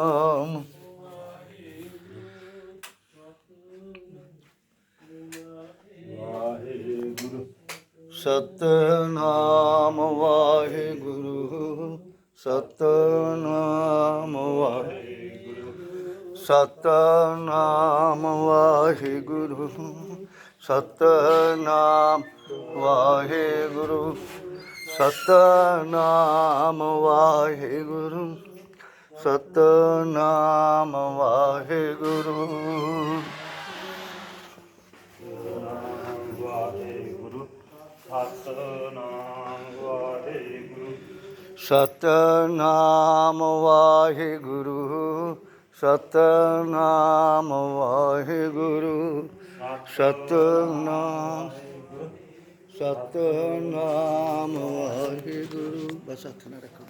ਆਮ। ਵਾਹਿਗੁਰੂ ਸਤਨਾਮ ਵਾਹਿਗੁਰੂ ਸਤਨਾਮ ਵਾਹਿਗੁਰੂ ਸਤਨਾਮ ਵਾਹਿਗੁਰੂ ਸਤਨਾਮ ਵਾਹਿਗੁਰੂ ਸਤਨਾਮ ਵਾਹਿਗੁਰੂ। ਸਤਨਾਮ ਵਾਹਿਗੁਰੂ। ਵਾਹਿਗੁਰੂ ਸਤਨਾਮ ਵਾਹਿਗੁਰੂ। ਸਤਨਾਮ ਵਾਹਿਗੁਰੂ ਸਤਨਾਮ ਵਾਹਿਗੁਰੂ। ਸਤਨਾਮ ਸਤਨਾਮ ਵਾਹਿਗੁਰੂ। ਬਸ ਹੱਥ ਨਾ ਰੱਖੋ।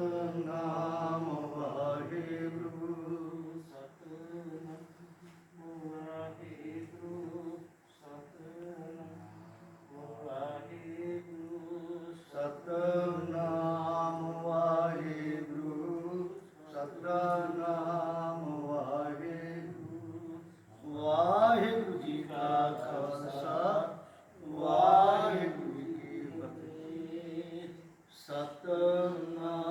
Satnam